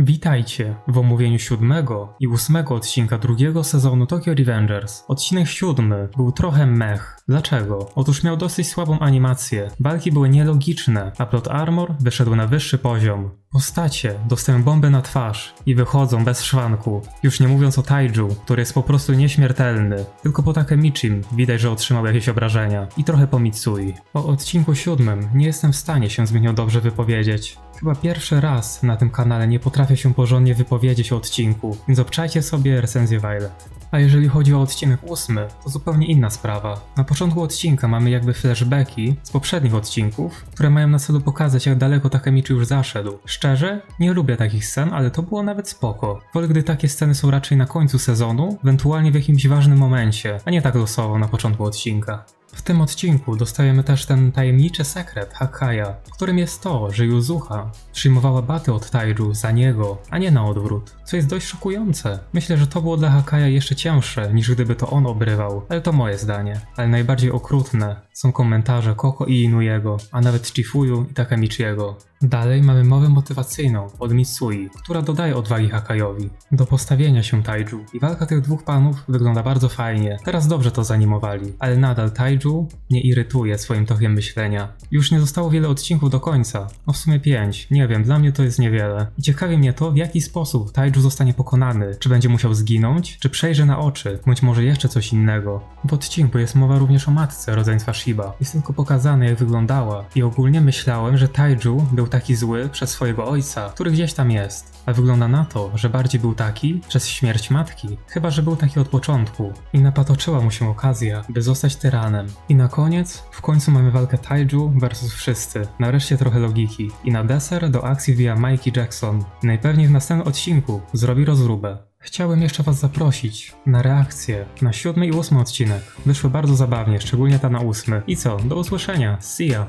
Witajcie w omówieniu siódmego i ósmego odcinka drugiego sezonu Tokyo Revengers. Odcinek siódmy był trochę mech. Dlaczego? Otóż miał dosyć słabą animację, walki były nielogiczne, a plot armor wyszedł na wyższy poziom. Postacie dostają bombę na twarz i wychodzą bez szwanku, już nie mówiąc o Taiju, który jest po prostu nieśmiertelny. Tylko po Takemichim widać, że otrzymał jakieś obrażenia i trochę po Mitsui. O odcinku siódmym nie jestem w stanie się zbytnio dobrze wypowiedzieć. Chyba pierwszy raz na tym kanale nie potrafię się porządnie wypowiedzieć o odcinku, więc obczajcie sobie recenzję Violet. A jeżeli chodzi o odcinek ósmy, to zupełnie inna sprawa. Na początku odcinka mamy jakby flashbacki z poprzednich odcinków, które mają na celu pokazać jak daleko Takemichi już zaszedł. Szczerze, nie lubię takich scen, ale to było nawet spoko. Wolę, gdy takie sceny są raczej na końcu sezonu, ewentualnie w jakimś ważnym momencie, a nie tak losowo na początku odcinka. W tym odcinku dostajemy też ten tajemniczy sekret Hakaya, którym jest to, że Yuzuha przyjmowała baty od Taiju za niego, a nie na odwrót, co jest dość szokujące. Myślę, że to było dla Hakaya jeszcze cięższe niż gdyby to on obrywał, ale to moje zdanie. Ale najbardziej okrutne są komentarze Koko i Inuyego, a nawet Chifuyu i Takemichiego. Dalej mamy mowę motywacyjną od Mitsui, która dodaje odwagi Hakayowi do postawienia się Taiju i walka tych dwóch panów wygląda bardzo fajnie. Teraz dobrze to zanimowali, ale nadal Taiju nie irytuje swoim tokiem myślenia. Już nie zostało wiele odcinków do końca, no w sumie pięć, nie wiem, dla mnie to jest niewiele. I ciekawi mnie to, w jaki sposób Taiju zostanie pokonany, czy będzie musiał zginąć, czy przejrzy na oczy, bądź może jeszcze coś innego. W odcinku jest mowa również o matce rodzeństwa Shiba. Jest tylko pokazane jak wyglądała i ogólnie myślałem, że Taiju był taki zły przez swojego ojca, który gdzieś tam jest. A wygląda na to, że bardziej był taki przez śmierć matki. Chyba, że był taki od początku. I napatoczyła mu się okazja, by zostać tyranem. I na koniec, w końcu mamy walkę Taiju versus wszyscy. Nareszcie trochę logiki. I na deser do akcji wbija Mikey Jackson. Najpewniej w następnym odcinku zrobi rozróbę. Chciałbym jeszcze Was zaprosić na reakcję na siódmy i ósmy odcinek. Wyszły bardzo zabawnie, szczególnie ta na ósmy. I co, do usłyszenia. See ya!